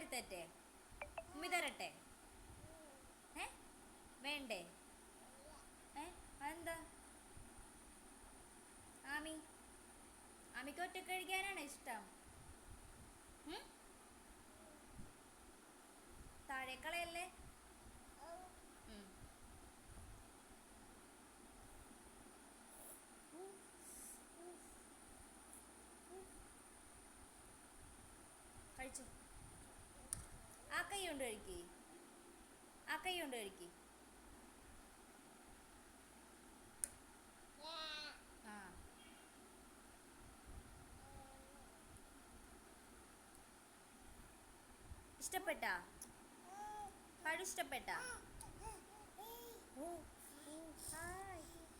ഉമ്മി വാരി തരട്ടെ ഉമ്മി തരട്ടെ ഏ? വേണ്ടേ? ഏ? അതെന്താ? ആമി. ആമിക്ക് ഒറ്റ കഴിക്കാനാണ് ഇഷ്ടം? താഴേക്കളയല്ലേ. കഴിച്ചു? കൊണ്ട് കഴിക്ക് ആ കൈ കൊണ്ട് കഴിക്ക് ആ. ഇഷ്ടപ്പെട്ടാ? പഴം ഇഷ്ടപ്പെട്ടാ?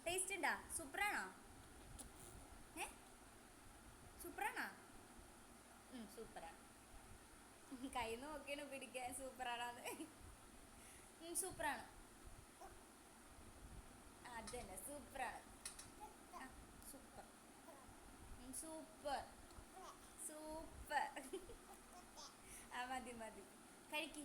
ടേസ്റ്റ് ഉണ്ടാ? സൂപ്പറാണോ? ഏ? സൂപ്പറാണോ? ഉം, കൈ നോക്കിയാണ് പിടിക്കാൻ. സൂപ്പറാണ് സൂപ്പറാണ്. അത് സൂപ്പറാണ്. സൂപ്പർ. സൂപ്പർ. സൂപ്പർ. ആ മതി മതി. കഴിക്ക്.